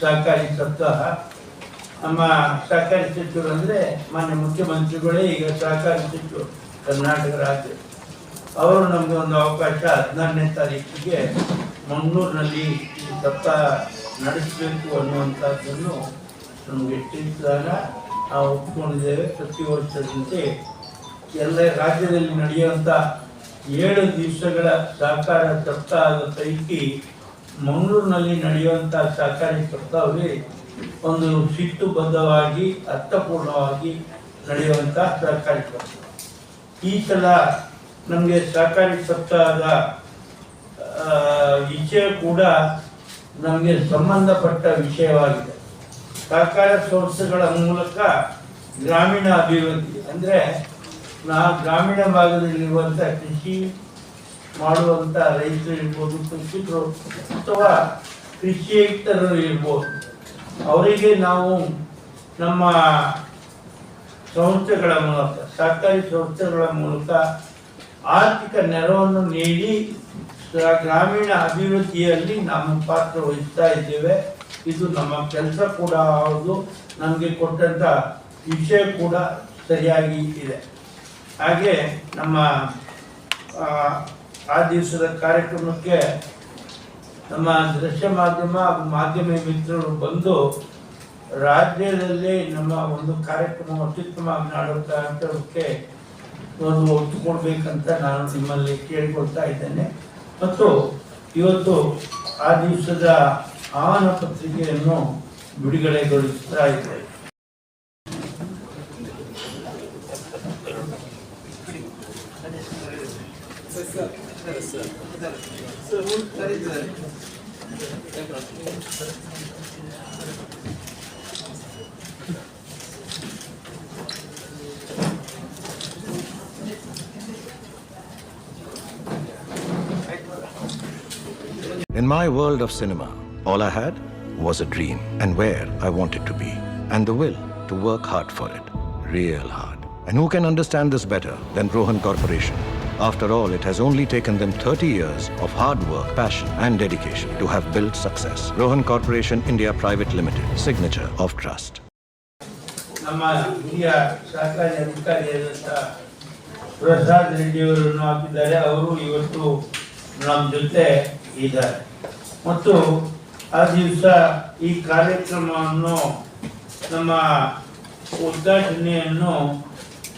ಸಹಕಾರಿ ಸಪ್ತಾಹ. ನಮ್ಮ ಸಹಕಾರಿ ಸಚಿವರು ಅಂದರೆ ಮಾನ್ಯ ಮುಖ್ಯಮಂತ್ರಿಗಳೇ ಈಗ ಸಹಕಾರಿ ಸಚಿವರು ಕರ್ನಾಟಕ ರಾಜ್ಯ. ಅವರು ನಮಗೆ ಒಂದು ಅವಕಾಶ ಹದಿನಾರನೇ ತಾರೀಕಿಗೆ ಮಂಗಳೂರಿನಲ್ಲಿ ಈ ಸತ್ತ ನಡೆಸಬೇಕು ಅನ್ನುವಂಥದ್ದನ್ನು ನಮಗೆ ತಿಳಿಸಿದಾಗ ನಾವು ಒಪ್ಕೊಂಡಿದ್ದೇವೆ. ಪ್ರತಿ ವರ್ಷದಂತೆ ಎಲ್ಲ ರಾಜ್ಯದಲ್ಲಿ ನಡೆಯುವಂಥ ಏಳು ದಿವಸಗಳ ಸಹಕಾರ ಸಪ್ತಾಹದ ಪೈಕಿ ಮಂಗಳೂರಿನಲ್ಲಿ ನಡೆಯುವಂಥ ಸಹಕಾರಿ ಸಂಸ್ಥೆ ಒಂದು ಶಿಸ್ತುಬದ್ಧವಾಗಿ ಅರ್ಥಪೂರ್ಣವಾಗಿ ನಡೆಯುವಂಥ ಸಹಕಾರಿ ಸಪ್ತಾಹ ಈ ಸಲ ನಮಗೆ ಸಹಕಾರಿ ಸಪ್ತಾಹದ ವಿಷಯ ಕೂಡ ನಮಗೆ ಸಂಬಂಧಪಟ್ಟ ವಿಷಯವಾಗಿದೆ. ಸಹಕಾರ ಸಂಸ್ಥೆಗಳ ಮೂಲಕ ಗ್ರಾಮೀಣ ಅಭಿವೃದ್ಧಿ ಅಂದರೆ ನಾ ಗ್ರಾಮೀಣ ಭಾಗದಲ್ಲಿರುವಂಥ ಕೃಷಿ ಮಾಡುವಂಥ ರೈತರು ಇರ್ಬೋದು, ಕೃಷಿಕರು ಅಥವಾ ಕೃಷಿಯೇತರರು ಇರ್ಬೋದು, ಅವರಿಗೆ ನಾವು ನಮ್ಮ ಸಂಸ್ಥೆಗಳ ಮೂಲಕ, ಸರ್ಕಾರಿ ಸಂಸ್ಥೆಗಳ ಮೂಲಕ ಆರ್ಥಿಕ ನೆರವನ್ನು ನೀಡಿ ಗ್ರಾಮೀಣ ಅಭಿವೃದ್ಧಿಯಲ್ಲಿ ನಮ್ಮ ಪಾತ್ರ ವಹಿಸ್ತಾ ಇದ್ದೇವೆ. ಇದು ನಮ್ಮ ಕೆಲಸ ಕೂಡ ಹೌದು. ನಮಗೆ ಕೊಟ್ಟಂತ ವಿಷಯ ಕೂಡ ಸರಿಯಾಗಿ ಇದೆ. ಹಾಗೆ ನಮ್ಮ ಆ, ದಿವಸದ ಕಾರ್ಯಕ್ರಮಕ್ಕೆ ನಮ್ಮ ದೃಶ್ಯ ಮಾಧ್ಯಮ ಮಾಧ್ಯಮ ಮಿತ್ರರು ಬಂದು ರಾಜ್ಯದಲ್ಲಿ ನಮ್ಮ ಒಂದು ಕಾರ್ಯಕ್ರಮ ಅತ್ಯುತ್ತಮವಾಗಿ ಅಂತಕ್ಕೆ ಒಂದು ಒತ್ತು ಕೊಡಬೇಕಂತ ನಾನು ನಿಮ್ಮಲ್ಲಿ ಕೇಳಿಕೊಳ್ತಾ ಇದ್ದೇನೆ. ಮತ್ತು ಇವತ್ತು ಆ ದಿವಸದ ಆಹ್ವಾನ ಪತ್ರಿಕೆಯನ್ನು ಬಿಡುಗಡೆಗೊಳಿಸ್ತಾ ಇದ್ದೇವೆ In my world of cinema, all I had was a dream and where I wanted to be, and the will to work hard for it, real hard. And who can understand this better than Rohan Corporation? After all, it has only taken them 30 years of hard work, passion, and dedication to have built success. Rohan Corporation India Private Limited, signature of trust. ನಮ್ಮ ಹಿರಿಯ ಸರ್ಕಾರಿ ಅಧಿಕಾರಿಯಾದಂಥ ಪ್ರಸಾದ್ ರೆಡ್ಡಿ ಅವರನ್ನು ಹಾಕಿದ್ದಾರೆ ಅವರು ಇವತ್ತು ನಮ್ಮ ಜೊತೆ ಇದ್ದಾರೆ ಮತ್ತು ಆ ದಿವಸ ಈ ಕಾರ್ಯಕ್ರಮವನ್ನು ನಮ್ಮ ಉದ್ಘಾಟನೆಯನ್ನು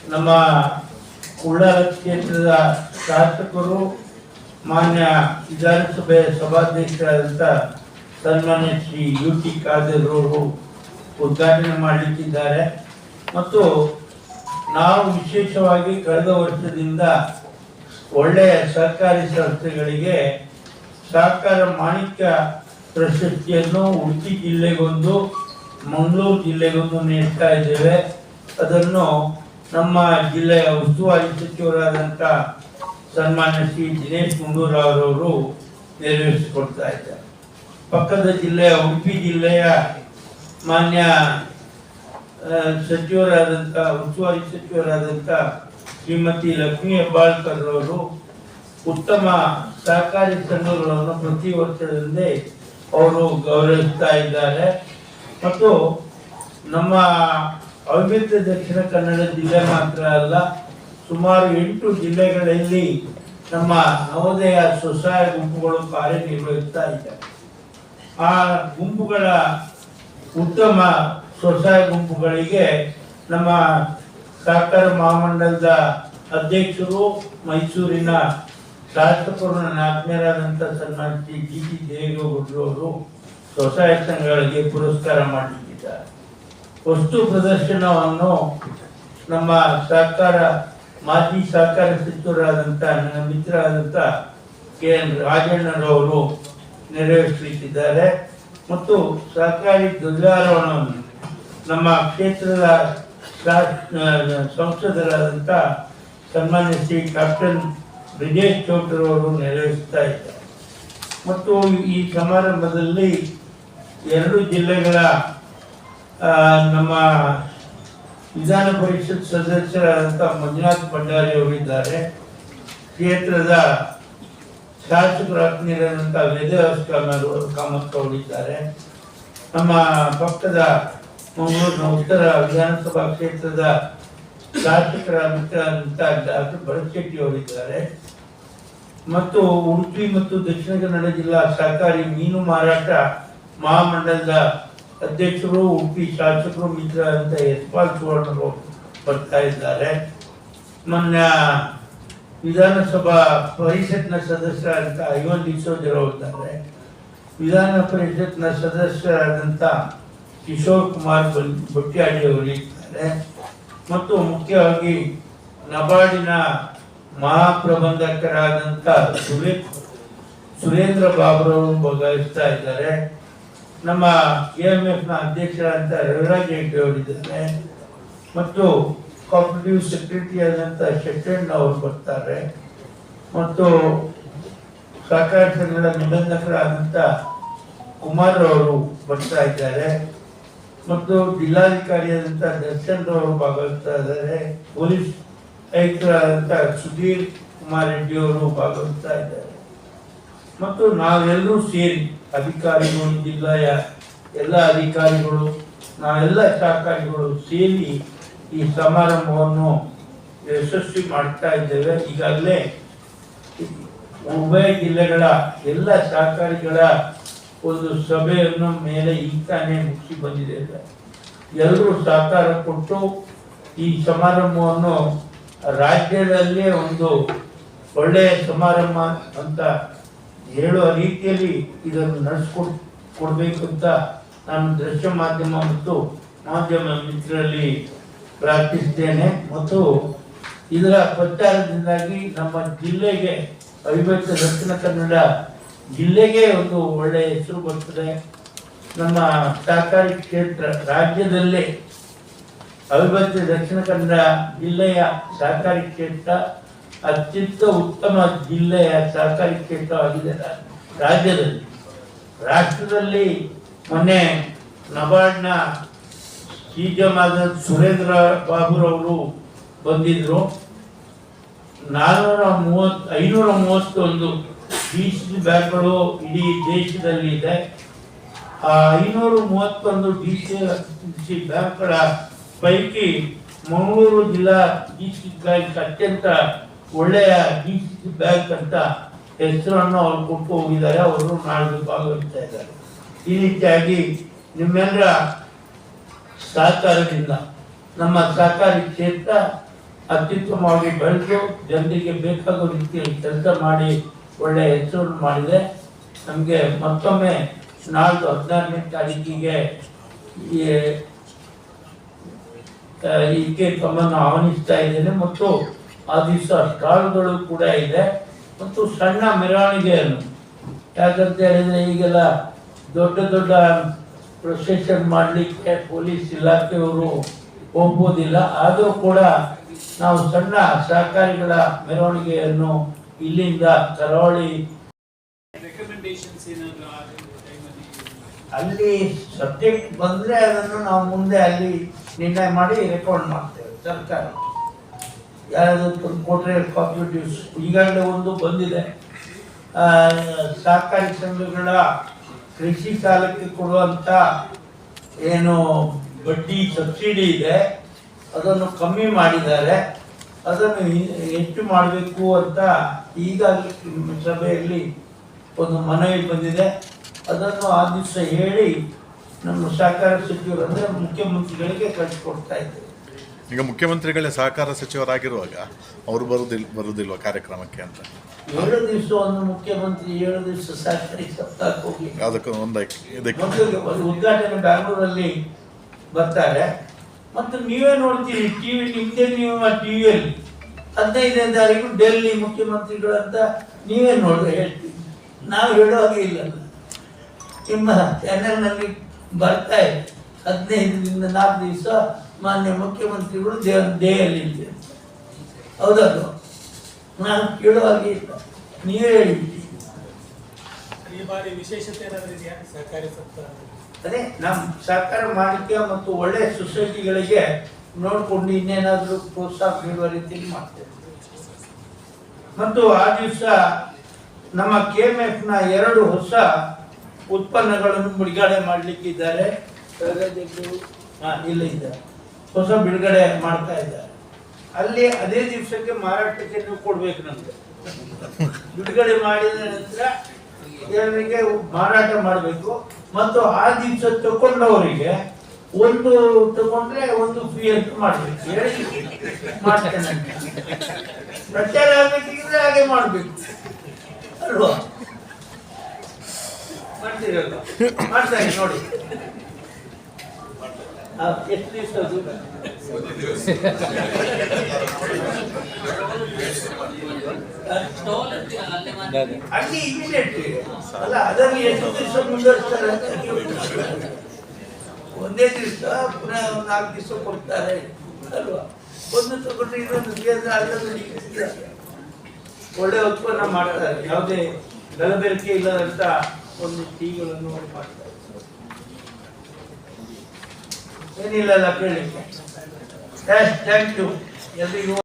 ನಮ್ಮ ಉಳ್ಳಾಲ ಕ್ಷೇತ್ರದ ಶಾಸಕರು ಮಾನ್ಯ ವಿಧಾನಸಭೆ ಸಭಾಧ್ಯಕ್ಷರಾದಂಥ ಸನ್ಮಾನ್ಯ ಶ್ರೀ ಯು ಟಿ ಖಾದರ್ ಅವರು ಉದ್ಘಾಟನೆ ಮಾಡಲಿಕ್ಕಿದ್ದಾರೆ. ಮತ್ತು ನಾವು ವಿಶೇಷವಾಗಿ ಕಳೆದ ವರ್ಷದಿಂದ ಒಳ್ಳೆಯ ಸರ್ಕಾರಿ ಸಂಸ್ಥೆಗಳಿಗೆ ಸಹಕಾರ ಮಾಣಿಕ್ಯ ಪ್ರಶಸ್ತಿಯನ್ನು ಉಡುಪಿ ಜಿಲ್ಲೆಗೊಂದು, ಮಂಗಳೂರು ಜಿಲ್ಲೆಗೊಂದು ನೀಡ್ತಾ ಇದ್ದೇವೆ. ಅದನ್ನು ನಮ್ಮ ಜಿಲ್ಲೆಯ ಉಸ್ತುವಾರಿ ಸಚಿವರಾದಂಥ ಸನ್ಮಾನ್ಯ ಶ್ರೀ ದಿನೇಶ್ ಗುಂಡೂರಾವ್ರವರು ನೆರವೇರಿಸಿಕೊಡ್ತಾ ಇದ್ದಾರೆ. ಪಕ್ಕದ ಜಿಲ್ಲೆಯ ಉಡುಪಿ ಜಿಲ್ಲೆಯ ಮಾನ್ಯ ಸಚಿವರಾದಂಥ ಉಸ್ತುವಾರಿ ಸಚಿವರಾದಂಥ ಶ್ರೀಮತಿ ಲಕ್ಷ್ಮೀ ಹೆಬ್ಬಾಳ್ಕರ್ ಅವರು ಉತ್ತಮ ಸಹಕಾರಿ ಸಂಘಗಳನ್ನು ಪ್ರತಿ ವರ್ಷದಂತೆ ಅವರು ಗೌರವಿಸ್ತಾ ಇದ್ದಾರೆ. ಮತ್ತು ನಮ್ಮ ಅವಿಭಕ್ತ ದಕ್ಷಿಣ ಕನ್ನಡ ಜಿಲ್ಲೆ ಮಾತ್ರ ಅಲ್ಲ, ಸುಮಾರು ಎಂಟು ಜಿಲ್ಲೆಗಳಲ್ಲಿ ನಮ್ಮ ನವೋದಯ ಸ್ವಸಹಾಯ ಗುಂಪುಗಳು ಕಾರ್ಯನಿರ್ವಹಿಸ್ತಾ ಇದ್ದಾರೆ. ಆ ಗುಂಪುಗಳ ಉತ್ತಮ ಸ್ವಸಹಾಯ ಗುಂಪುಗಳಿಗೆ ನಮ್ಮ ಸಹಕಾರ ಮಹಾಮಂಡಲದ ಅಧ್ಯಕ್ಷರು ಮೈಸೂರಿನ ನನ್ನ ಆತ್ಮೀಯರಾದಂಥ ಸನ್ಮಾನ ಶ್ರೀ ಜಿ ಟಿ ದೇವೇಗೌಡರು ಅವರು ಸ್ವಸಹಾಯ ಸಂಘಗಳಿಗೆ ಪುರಸ್ಕಾರ ಮಾಡಲಿಕ್ಕಿದ್ದಾರೆ ವಸ್ತು ಪ್ರದರ್ಶನವನ್ನು ನಮ್ಮ ಸರ್ಕಾರ, ಮಾಜಿ ಸಹಕಾರ ಸಚಿವರಾದಂಥ ನನ್ನ ಮಿತ್ರರಾದಂಥ ಕೆ ಎನ್ ರಾಜಣ್ಣರವರು ನೆರವೇರಿಸಲಿಕ್ಕಿದ್ದಾರೆ. ಮತ್ತು ಸಹಕಾರಿ ಧ್ವಜಾರೋಹಣವನ್ನು ನಮ್ಮ ಕ್ಷೇತ್ರದ ಸಂಸದರಾದಂಥ ಸನ್ಮಾನ್ಯ ಶ್ರೀ ಕ್ಯಾಪ್ಟನ್ ಬ್ರಿಜೇಶ್ ಚೌಟ್ರವರು ನೆರವೇರಿಸ್ತಾ ಇದ್ದಾರೆ. ಮತ್ತು ಈ ಸಮಾರಂಭದಲ್ಲಿ ಎರಡು ಜಿಲ್ಲೆಗಳ ನಮ್ಮ ವಿಧಾನ ಪರಿಷತ್ ಸದಸ್ಯರಾದಂಥ ಮಂಜುನಾಥ್ ಭಂಡಾರಿ ಅವರಿದ್ದಾರೆ ಕ್ಷೇತ್ರದ ಶಾಸಕರಾತ್ಮೀಯರಾದಂಥ ವೇದವ್ಯಾಸ ಕಾಮತ್ ಕಾಮತ್ ಅವರಿದ್ದಾರೆ ನಮ್ಮ ಪಕ್ಕದ ಮಂಗಳೂರಿನ ಉತ್ತರ ವಿಧಾನಸಭಾ ಕ್ಷೇತ್ರದ ಶಾಸಕರ ಮಿತ್ರರಾದಂಥ ಡಾಕ್ಟರ್ ಭರತ್ ಶೆಟ್ಟಿ ಅವರಿದ್ದಾರೆ ಮತ್ತು ಉಡುಪಿ ಮತ್ತು ದಕ್ಷಿಣ ಕನ್ನಡ ಜಿಲ್ಲಾ ಸಹಕಾರಿ ಮೀನು ಮಾರಾಟ ಮಹಾಮಂಡಲದ ಅಧ್ಯಕ್ಷರು, ಉಡುಪಿ ಶಾಸಕರು ಅಂತ ಯಶ್ಪಾಲ್ ಸುವರ್ಣರು ಬರ್ತಾ ಇದ್ದಾರೆ. ಮೊನ್ನೆ ವಿಧಾನಸಭಾ ಪರಿಷತ್ನ ಸದಸ್ಯರಾದಂಥ ಐವನ್ ಡಿಸೋಜರು ಇದ್ದಾರೆ. ವಿಧಾನ ಪರಿಷತ್ನ ಸದಸ್ಯರಾದಂಥ ಕಿಶೋರ್ ಕುಮಾರ್ ಅವರು ಇದ್ದಾರೆ. ಮತ್ತು ಮುಖ್ಯವಾಗಿ ನಬಾರ್ಡಿನ ಮಹಾಪ್ರಬಂಧಕರಾದಂಥ ಸುರೇ ಸುರೇಂದ್ರ ಬಾಬ್ರವರು ಭಾಗವಹಿಸ್ತಾ ಇದ್ದಾರೆ. ನಮ್ಮ ಎ ಎಂ ಎಫ್ನ ಅಧ್ಯಕ್ಷರಾದಂಥ ರವಿರಾಜ್ ಹೆಗ್ಡೆ ಅವರಿದ್ದಾರೆ. ಮತ್ತು ಕಾಂಪಿಟೇಟಿವ್ ಸೆಕ್ರೆಟರಿ ಆದಂಥ ಶೆಟ್ಟಣ್ಣ ಅವರು ಬರ್ತಾರೆ. ಮತ್ತು ಸಹಕಾರ ಸಂಘದ ನಿಬಂಧಕರಾದಂಥ ಕುಮಾರ್ ಅವರು ಬರ್ತಾ ಇದ್ದಾರೆ. ಮತ್ತು ಜಿಲ್ಲಾಧಿಕಾರಿಯಾದಂಥ ದರ್ಶನ್ ಅವರು ಭಾಗವಹಿಸ್ತಾ ಇದ್ದಾರೆ. ಪೊಲೀಸ್ ಆಯುಕ್ತರಾದಂಥ ಸುಧೀರ್ ಕುಮಾರ್ ರೆಡ್ಡಿ ಅವರು ಭಾಗವಹಿಸ್ತಾ ಇದ್ದಾರೆ. ಮತ್ತು ನಾವೆಲ್ಲರೂ ಸೇರಿ ಅಧಿಕಾರಿಗಳು, ಜಿಲ್ಲೆಯ ಎಲ್ಲ ಅಧಿಕಾರಿಗಳು, ನಾವೆಲ್ಲ ಸಹಕಾರಿಗಳು ಸೇರಿ ಈ ಸಮಾರಂಭವನ್ನು ಯಶಸ್ವಿ ಮಾಡ್ತಾ ಇದ್ದೇವೆ. ಈಗಾಗಲೇ ಉಭಯ ಜಿಲ್ಲೆಗಳ ಎಲ್ಲ ಸಹಕಾರಿಗಳ ಒಂದು ಸಭೆಯನ್ನು ಮೇಲೆ ಈಗ ತಾನೇ ಮುಗಿಸಿ ಬಂದಿದೆ. ಎಲ್ಲರೂ ಸಹಕಾರ ಕೊಟ್ಟು ಈ ಸಮಾರಂಭವನ್ನು ರಾಜ್ಯದಲ್ಲೇ ಒಂದು ಒಳ್ಳೆಯ ಸಮಾರಂಭ ಅಂತ ಹೇಳುವ ರೀತಿಯಲ್ಲಿ ಇದನ್ನು ನಡೆಸ್ಕೊಡ್ ಕೊಡಬೇಕು ಅಂತ ನಾನು ದೃಶ್ಯ ಮಾಧ್ಯಮ ಮತ್ತು ಮಾಧ್ಯಮ ಮಿತ್ರರಲ್ಲಿ ಪ್ರಾರ್ಥಿಸ್ತೇನೆ ಮತ್ತು ಇದರ ಪ್ರಚಾರದಿಂದಾಗಿ ನಮ್ಮ ಜಿಲ್ಲೆಗೆ ಅವಿಭಕ್ತ ದಕ್ಷಿಣ ಕನ್ನಡ ಜಿಲ್ಲೆಗೆ ಒಂದು ಒಳ್ಳೆಯ ಹೆಸರು ಬರ್ತದೆ. ನಮ್ಮ ಸಹಕಾರಿ ಕ್ಷೇತ್ರ ರಾಜ್ಯದಲ್ಲೇ ಅವಿಭಕ್ತ ದಕ್ಷಿಣ ಕನ್ನಡ ಜಿಲ್ಲೆಯ ಸಹಕಾರಿ ಕ್ಷೇತ್ರ ಅತ್ಯಂತ ಉತ್ತಮ ಜಿಲ್ಲೆಯ ಸಹಕಾರಿ ಕ್ಷೇತ್ರವಾಗಿದೆ ರಾಜ್ಯದಲ್ಲಿ, ರಾಷ್ಟ್ರದಲ್ಲಿ ಮೊನ್ನೆ ನಬಾರ್ಡ್ನ ಆದ ಸುರೇಂದ್ರ ಬಾಬುರವರು ಬಂದಿದ್ರು. ನಾನ್ನೂರ ಮೂವತ್ ಐನೂರ ಮೂವತ್ತೊಂದು ಡಿಸಿ ಬ್ಯಾಂಕ್ಗಳು ಇಡೀ ದೇಶದಲ್ಲಿ ಇದೆ. ಆ ಐನೂರ ಮೂವತ್ತೊಂದು ಡಿ ಸಿ ಬ್ಯಾಂಕ್ಗಳ ಪೈಕಿ ಮಂಗಳೂರು ಜಿಲ್ಲಾ ಡಿ ಸಿ ಬ್ಯಾಂಕ್ ಅತ್ಯಂತ ಒಳ್ಳೆಯ ಡಿ ಸಿ ಬ್ಯಾಂಕ್ ಅಂತ ಹೆಸರನ್ನು ಅವ್ರು ಕೊಟ್ಟು ಹೋಗಿದ್ದಾರೆ, ಅವರು ನಾಳೆ ಭಾಗವಹಿಸ್ತಾ ಇದ್ದಾರೆ. ಈ ರೀತಿಯಾಗಿ ನಿಮ್ಮೆಲ್ಲರ ಸಹಕಾರದಿಂದ, ನಮ್ಮ ಸಹಕಾರಿ ಕ್ಷೇತ್ರ ಅತ್ಯುತ್ತಮವಾಗಿ ಬೆಳೆದು ಜನರಿಗೆ ಬೇಕಾಗೋ ರೀತಿಯಲ್ಲಿ ಕೆಲಸ ಮಾಡಿ ಒಳ್ಳೆಯ ಹೆಸರನ್ನು ಮಾಡಿದೆ. ನಮಗೆ ಮತ್ತೊಮ್ಮೆ ನಾಲ್ಕು ಹದಿನಾರನೇ ತಾರೀಕಿಗೆ ಈ ಕೆ ಈಕೆ ತಮ್ಮನ್ನು ಆಹ್ವಾನಿಸ್ತಾ ಇದ್ದೇನೆ. ಮತ್ತು ಆ ದಿವಸ ಕಾಳುಗಳು ಕೂಡ ಇದೆ. ಮತ್ತು ಸಣ್ಣ ಮೆರವಣಿಗೆಯನ್ನು ಯಾಕಂತ ಹೇಳಿದರೆ ಈಗೆಲ್ಲ ದೊಡ್ಡ ದೊಡ್ಡ ಪ್ರೊಸೆಷನ್ ಮಾಡಲಿಕ್ಕೆ ಪೊಲೀಸ್ ಇಲಾಖೆಯವರು ಒಪ್ಪೋದಿಲ್ಲ. ಆದರೂ ಕೂಡ ನಾವು ಸಣ್ಣ ಸಹಕಾರಿಗಳ ಮೆರವಣಿಗೆಯನ್ನು ಇಲ್ಲಿಂದ ಕರಾವಳಿ ಅಲ್ಲಿ ಸಬ್ಜೆಕ್ಟ್ ಬಂದ್ರೆ ಅದನ್ನು ನಾವು ಮುಂದೆ ಅಲ್ಲಿ ನಿರ್ಣಯ ಮಾಡಿ ರೆಕಾರ್ಡ್ ಮಾಡ್ತೇವೆ ಸರ್ಕಾರ. ಯಾರಾದ್ರು ಕೊಟ್ಟರೆ ಕಾಂಪಿಟೇಟಿವ್ಸ್ ಈಗಾಗಲೇ ಒಂದು ಬಂದಿದೆ. ಸಹಕಾರಿ ಸಂಘಗಳ ಕೃಷಿ ಸಾಲಕ್ಕೆ ಕೊಡುವಂಥ ಏನು ಬಡ್ಡಿ ಸಬ್ಸಿಡಿ ಇದೆ, ಅದನ್ನು ಕಮ್ಮಿ ಮಾಡಿದ್ದಾರೆ. ಅದನ್ನು ಹೆಚ್ಚು ಮಾಡಬೇಕು ಅಂತ ಈಗಾಗಲೇ ಸಭೆಯಲ್ಲಿ ಒಂದು ಮನವಿ ಬಂದಿದೆ. ಅದನ್ನು ಆ ದಿವಸ ಹೇಳಿ ನಮ್ಮ ಸಹಕಾರ ಸಚಿವರು ಅಂದರೆ ಮುಖ್ಯಮಂತ್ರಿಗಳಿಗೆ ಕಳಿಸ್ಕೊಡ್ತಾ ಇದ್ದೇವೆ. ಈಗ ಮುಖ್ಯಮಂತ್ರಿಗಳೇ ಸಹಕಾರ ಸಚಿವರಾಗಿರುವಾಗ ಅವರು ಬರುದಿಲ್ ಬರುವುದಿಲ್ವ ಕಾರ್ಯಕ್ರಮಕ್ಕೆ ಅಂತ? ಏಳು ದಿವಸ ಒಂದು ಮುಖ್ಯಮಂತ್ರಿ ಏಳು ದಿವಸ ಸಹಕಾರಿ ಸಪ್ತಾಹ ಹೋಗಿ ಯಾವುದಕ್ಕೂ ಒಂದಕ್ಕೆ ಇದಕ್ಕೆ. ಮೊದಲು ಒಂದು ಉದ್ಘಾಟನೆ ಬ್ಯಾಂಗ್ಳೂರಲ್ಲಿ ಬರ್ತಾರೆ. ಮತ್ತು ನೀವೇ ನೋಡ್ತೀರಿ ಟಿವಿ ನಿಮ್ದೇ ನೀವು ಟಿವಿಯಲ್ಲಿ ಹದಿನೈದನೇ ತಾರೀಕು ಡೆಲ್ಲಿ ಮುಖ್ಯಮಂತ್ರಿಗಳು ಅಂತ ನೀವೇ ನೋಡಿದ್ರೆ ಹೇಳ್ತೀವಿ ನಾವು ಹೇಳೋ ಹಾಗೆ ಇಲ್ಲ. ನಿಮ್ಮ ಚಾನೆಲ್ನಲ್ಲಿ ಬರ್ತಾ ಇದೆ. ಹದಿನೈದರಿಂದ ನಾಲ್ಕು ದಿವಸ ಮಾನ್ಯ ಮುಖ್ಯಮಂತ್ರಿಗಳು ದೇ ದೇಹಲ್ಲಿ ಹೌದದು ಹೌದಲ್ವ? ನಾನು ಕೇಳುವ ಹಾಗೆ ಇಲ್ಲ. ನೀವೇ ಹೇಳಿದ್ದೀರಿ. ಈ ಬಾರಿ ವಿಶೇಷತೆ ಏನಾದರೂ ಇದೆಯಾ? ಸಹಕಾರಿ ಸಪ್ತಾಹ ಅದೇ ನಮ್ಮ ಸರ್ಕಾರ ಮಾಲೀಕ ಮತ್ತು ಒಳ್ಳೆ ಸೊಸೈಟಿಗಳಿಗೆ ನೋಡಿಕೊಂಡು ಇನ್ನೇನಾದರೂ ಪ್ರೋತ್ಸಾಹ ನೀಡುವ ರೀತಿಯಲ್ಲಿ ಮಾಡ್ತೇವೆ. ಮತ್ತು ಆ ದಿವಸ ನಮ್ಮ ಕೆ ಎಂ ಎಫ್ನ ನ ಎರಡು ಹೊಸ ಉತ್ಪನ್ನಗಳನ್ನು ಬಿಡುಗಡೆ ಮಾಡಲಿಕ್ಕಿದ್ದಾರೆ. ಹಾ ಇಲ್ಲ ಇದ್ದಾರೆ. ಹೊಸ ಬಿಡುಗಡೆ ಮಾಡ್ತಾ ಇದ್ದಾರೆ. ಅಲ್ಲಿ ಅದೇ ದಿವಸಕ್ಕೆ ಮಾರಾಟಕ್ಕೆ ನೀವು ಕೊಡ್ಬೇಕು ನಮ್ಗೆ. ಬಿಡುಗಡೆ ಮಾಡಿದ ನಂತರ ಜನರಿಗೆ ಮಾರಾಟ ಮಾಡಬೇಕು. ಮತ್ತು ಆ ದಿವಸ ತಗೊಂಡವರಿಗೆ ಒಂದು ತಗೊಂಡ್ರೆ ಒಂದು ಫ್ರೀ ಅಂತ ಮಾಡ್ಬೇಕು. ಮಾಡ್ತೇನೆ. ಪ್ರಚಾರ ಆಗ್ಬೇಕಿದ್ರೆ ಹಾಗೆ ಮಾಡ್ಬೇಕು. ಅಲ್ವಾ? ಮಾಡ್ತೀರಲ್ಲ ಮಾಡ್ತಾರೆ ನೋಡಿ. ಎಷ್ಟು ದಿವಸ ಅದು. ಅಲ್ಲಿ ಇಮಿಡಿಯೇಟ್ ಅಲ್ಲ ಎಷ್ಟು ದಿವಸ ಮುಂದುವರಿಸ್ತಾರೆ ಒಂದೇ ದಿವಸ ಪುನಃ ನಾಲ್ಕು ದಿವಸ ಕೊಡ್ತಾರೆ. ಅಲ್ವಾ? ಒಂದು ತಗೊಂಡ್ರೆ ಇನ್ನೊಂದು ಅದರಲ್ಲಿ ಒಳ್ಳೆ ಉತ್ಪನ್ನ ಮಾಡ್ತಾರೆ ಯಾವುದೇ ಗಲಬೆರಕೆ ಇಲ್ಲದಂತ ಒಂದು ಟೀಗಳನ್ನು ಮಾಡ್ತಾರೆ ಏನಿಲ್ಲ ಅಲ್ಲ ಕೇಳಿ. ಥ್ಯಾಂಕ್ ಯು ಎಲ್ರಿಗೂ